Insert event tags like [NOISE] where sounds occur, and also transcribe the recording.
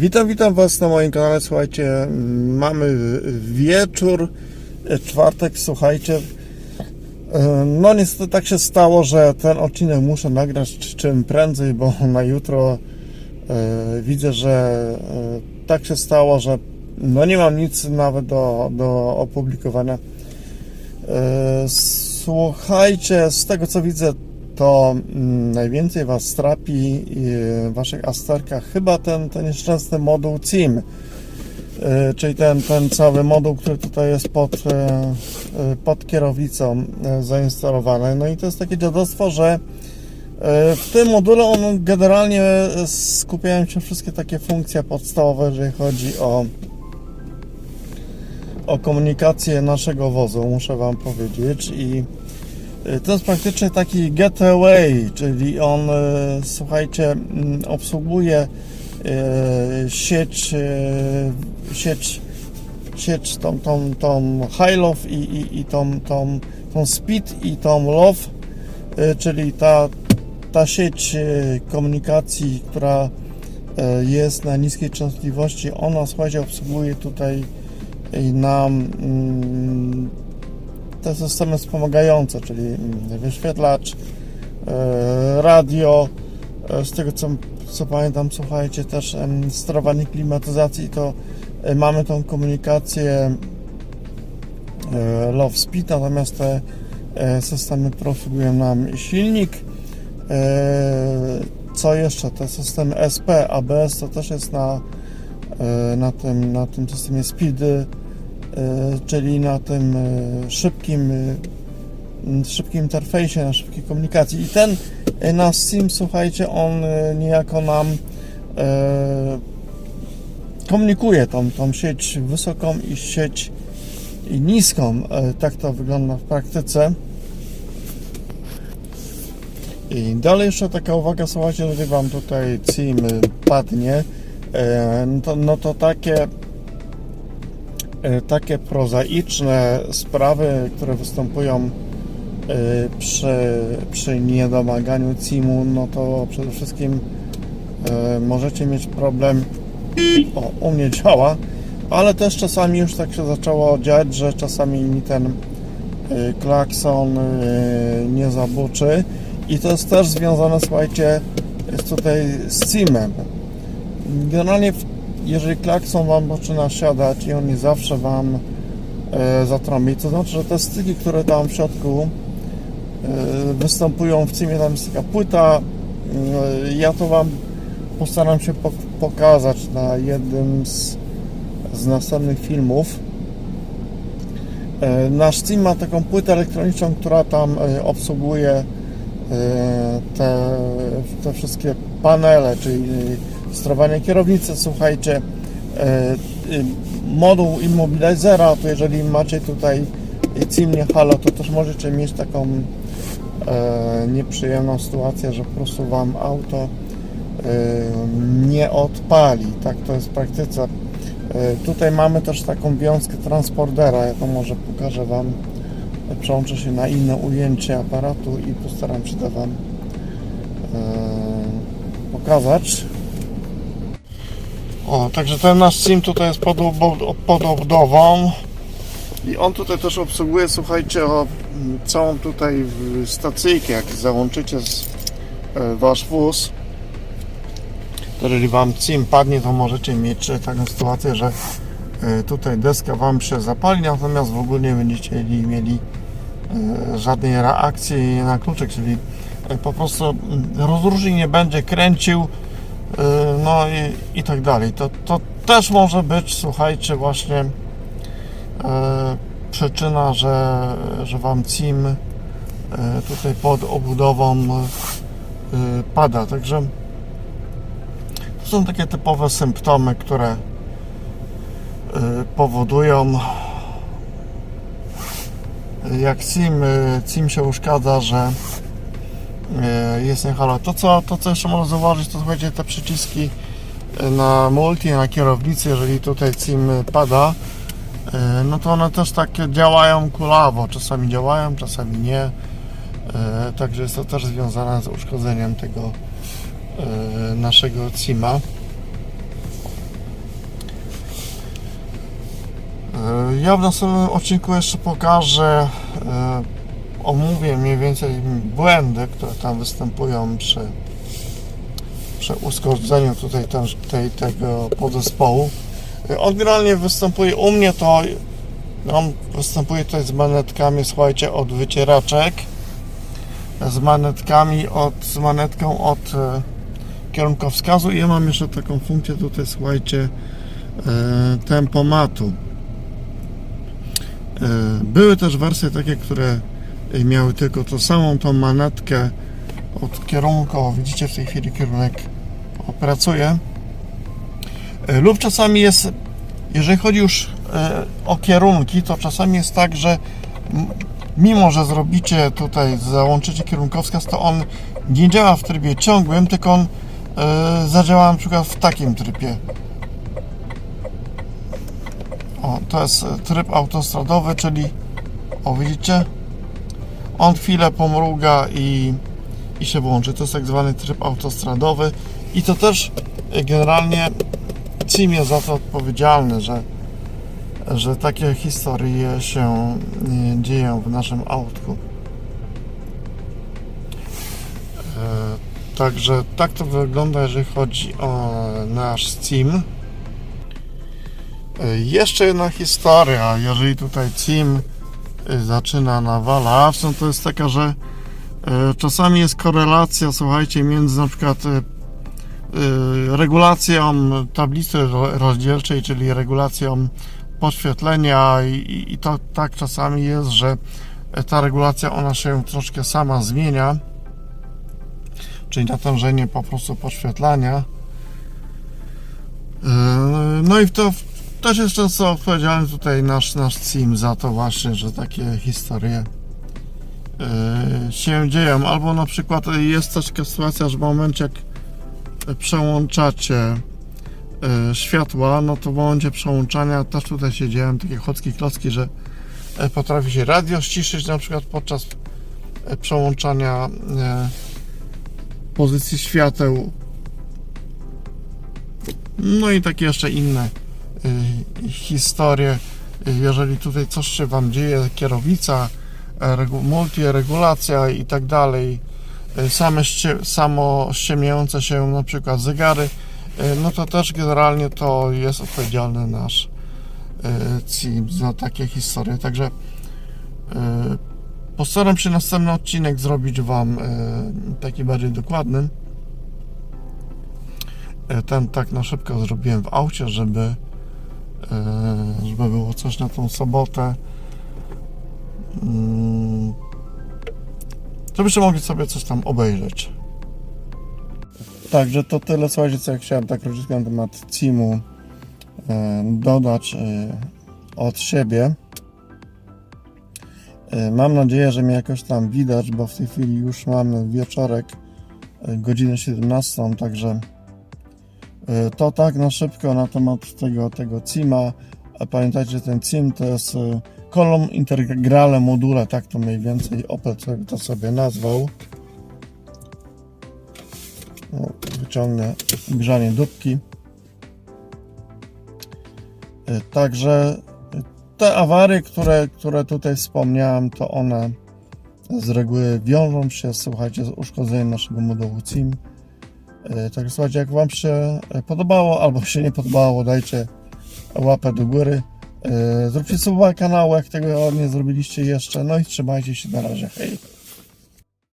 Witam, witam Was na moim kanale. Słuchajcie, mamy wieczór, czwartek, słuchajcie. e, No niestety tak się stało, że ten odcinek muszę nagrać czym prędzej, bo [LAUGHS] na jutro e, widzę, że e, tak się stało, że no nie mam nic nawet do, do opublikowania. Słuchajcie, z tego co widzę, to mm, najwięcej Was trapi y, w Waszych Asterkach chyba ten, ten nieszczęsny moduł CIM, y, czyli ten, ten cały moduł, który tutaj jest pod, y, y, pod kierownicą y, zainstalowany. No i to jest takie dziadostwo, że y, w tym module on generalnie skupiają się wszystkie takie funkcje podstawowe, jeżeli chodzi o o komunikację naszego wozu, muszę Wam powiedzieć. I y, to jest praktycznie taki getaway, czyli on, y, słuchajcie, mm, obsługuje y, sieć, sieć, sieć tą, tą, tą high low i, i, i tą, tą, tą speed i tą low, y, czyli ta, ta sieć komunikacji, która jest na niskiej częstotliwości, ona, słuchajcie, obsługuje tutaj nam mm, te systemy wspomagające, czyli mm, wyświetlacz, e, radio, e, z tego co, co pamiętam, słuchajcie, też sterowanie klimatyzacji, to e, mamy tą komunikację low speed, natomiast te systemy profigują nam silnik. Co jeszcze? Te systemy SP, ABS to też jest na, na, tym, na tym systemie speedy, czyli na tym e, szybkim, e, szybkim interfejsie, na szybkiej komunikacji. I ten e, nasz SIM, słuchajcie, on e, niejako nam e, komunikuje tą, tą sieć wysoką i sieć niską. E, Tak to wygląda w praktyce. I dalej jeszcze taka uwaga, słuchajcie, jeżeli Wam tutaj CIM padnie, e, no to, no to takie e, takie prozaiczne sprawy, które występują e, przy, przy niedomaganiu CIM-u, no to przede wszystkim e, możecie mieć problem, o, u mnie działa, ale też czasami już tak się zaczęło dziać, że czasami mi ten e, klakson e, nie zabuczy i to jest też związane, słuchajcie, jest tutaj z CIM-em. Generalnie w jeżeli klakson Wam zaczyna siadać i on nie zawsze Wam e, zatrąbi, to znaczy, że te styki, które tam w środku e, występują w CIM-ie, tam jest taka płyta, e, ja to Wam postaram się pok- pokazać na jednym z, z następnych filmów. E, nasz CIM ma taką płytę elektroniczną, która tam e, obsługuje e, te, te wszystkie panele, czyli sterowanie kierownicy, słuchajcie, e, y, moduł immobilizera, to jeżeli macie tutaj CIM nie halo, to też możecie mieć taką e, nieprzyjemną sytuację, że po prostu Wam auto e, nie odpali. Tak to jest w praktyce. Tutaj mamy też taką wiązkę transpordera, ja to może pokażę Wam, przełączę się na inne ujęcie aparatu i postaram się to Wam pokazać. O, także ten nasz SIM tutaj jest pod, pod obudową i on tutaj też obsługuje, słuchajcie, o, całą tutaj stacyjkę, jak załączycie z, e, wasz wóz, to jeżeli wam SIM padnie, to możecie mieć e, taką sytuację, że e, tutaj deska wam się zapali, natomiast w ogóle nie będziecie mieli, e, żadnej reakcji na kluczyk, czyli e, po prostu mm, rozróżni nie będzie kręcił, Yy, no i, i tak dalej. To, to też może być, słuchajcie, właśnie e, przyczyna, że, że Wam CIM e, tutaj pod obudową e, pada. Także to są takie typowe symptomy, które e, powodują jak CIM, e, CIM się uszkadza, że e, E, jest niehalo. To co, to co jeszcze można zauważyć, to słuchajcie, te przyciski e, na multi, na kierownicy, jeżeli tutaj CIM pada, e, no to one też takie działają kulawo. Czasami działają, czasami nie. Także jest to też związane z uszkodzeniem tego naszego CIMA. Ja w następnym odcinku jeszcze pokażę omówię mniej więcej błędy, które tam występują przy, przy uszkodzeniu tutaj ten, tej, tego podzespołu. E, On generalnie występuje u mnie to on występuje tutaj z manetkami, słuchajcie, od wycieraczek, z manetkami, od, z manetką od e, kierunkowskazu i ja mam jeszcze taką funkcję tutaj, słuchajcie, e, tempomatu. E, Były też wersje takie, które miały tylko tą samą tą manetkę od kierunku. Widzicie w tej chwili kierunek pracuje. E, Lub czasami jest, jeżeli chodzi już e, o kierunki, to czasami jest tak, że mimo, że zrobicie tutaj, załączycie kierunkowskaz, to on nie działa w trybie ciągłym, tylko on e, zadziała na przykład w takim trybie. O, to jest tryb autostradowy, czyli o widzicie? On chwilę pomruga i, i się włączy. To jest tak zwany tryb autostradowy i to też e, generalnie CIM jest za to odpowiedzialny, że, że takie historie się e, dzieją w naszym autku. E, Także tak to wygląda, jeżeli chodzi o nasz CIM. E, Jeszcze jedna historia, jeżeli tutaj y, zaczyna nawalać, no to jest taka, że e, czasami jest korelacja, słuchajcie, między na przykład e, e, regulacją tablicy ro- rozdzielczej, czyli regulacją podświetlenia i, to tak czasami jest, że ta regulacja ona się troszkę sama zmienia, czyli natężenie po prostu podświetlania. No i to też jest często odpowiedzialny tutaj nasz, nasz CIM za to właśnie, że takie historie e, się dzieją. Albo na przykład jest taka sytuacja, że w momencie jak przełączacie e, światła, no to w momencie przełączania też tutaj się dzieją takie chocki klocki, że e, potrafi się radio ściszyć na przykład podczas przełączania pozycji świateł. No i takie jeszcze inne y, historie. Y, Jeżeli tutaj coś się Wam dzieje, kierownica, regu- multiregulacja i tak dalej, y, same ście, samo ściemniające się na przykład zegary, y, no to też generalnie to jest odpowiedzialny nasz CIM za takie historie. Także postaram się następny odcinek zrobić Wam taki bardziej dokładny. Ten tak na szybko zrobiłem w aucie, żeby żeby było coś na tą sobotę Mm, żebyście mogli sobie coś tam obejrzeć Także to tyle, słuchajcie, co ja chciałem tak króciutko na temat CIM-u e, dodać od siebie. Mam nadzieję, że mnie jakoś tam widać, bo w tej chwili już mamy wieczorek, godzinę 17, także To tak na szybko na temat tego, tego CIMA. Pamiętajcie, że ten CIM to jest e, Column Integrale Module, tak to mniej więcej Opel to sobie nazwał. Wyciągnę grzanie dupki. E, Także te awary, które, które tutaj wspomniałem, to one z reguły wiążą się, słuchajcie, z uszkodzeniem naszego modułu CIM. E, Także słuchajcie, jak Wam się podobało albo się nie podobało, dajcie łapę do góry. E, Zróbcie suba kanału, jak tego nie zrobiliście jeszcze. No i trzymajcie się na razie. Hej!